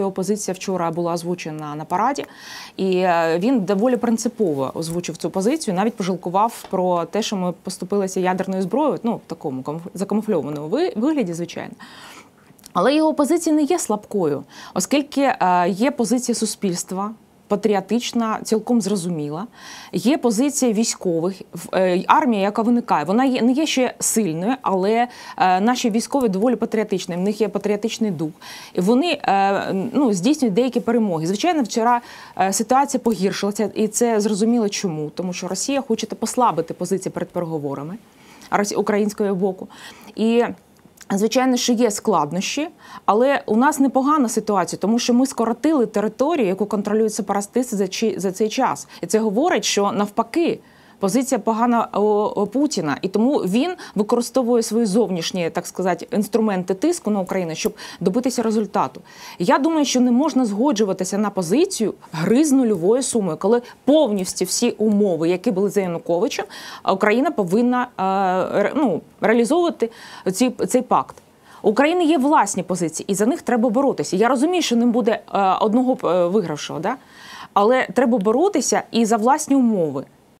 Його позиція вчора була озвучена на параді, і е, він доволі принципово озвучив цю позицію. Навіть пожалкував про те, що ми поступилися ядерною зброєю, ну в такому камуф- закамуфльованому ви- вигляді, звичайно. Але його позиція не є слабкою, оскільки е, є позиція суспільства. Патріотична, цілком зрозуміла. Є позиція військових, е, армія, яка виникає. Вона є, не є ще сильною, але е, наші військові доволі патріотичні. В них є патріотичний дух. І вони е, ну, здійснюють деякі перемоги. Звичайно, вчора ситуація погіршилася, і це зрозуміло чому. Тому що Росія хоче послабити позиції перед переговорами українського боку. І Звичайно, що є складнощі, але у нас непогана ситуація, тому що ми скоротили територію, яку контролюють сепаратисти за, за цей час. І це говорить, що навпаки. Позиція погана Путіна, і тому він використовує свої зовнішні, так сказати, інструменти тиску на Україну, щоб добитися результату. Я думаю, що не можна згоджуватися на позицію гри з нульовою сумою, коли повністю всі умови, які були за Януковичем, Україна повинна е, ну, реалізовувати ці, цей пакт. У України є власні позиції, і за них треба боротися. Я розумію, що не буде е, одного е, вигравшого, да? але треба боротися і за власні умови.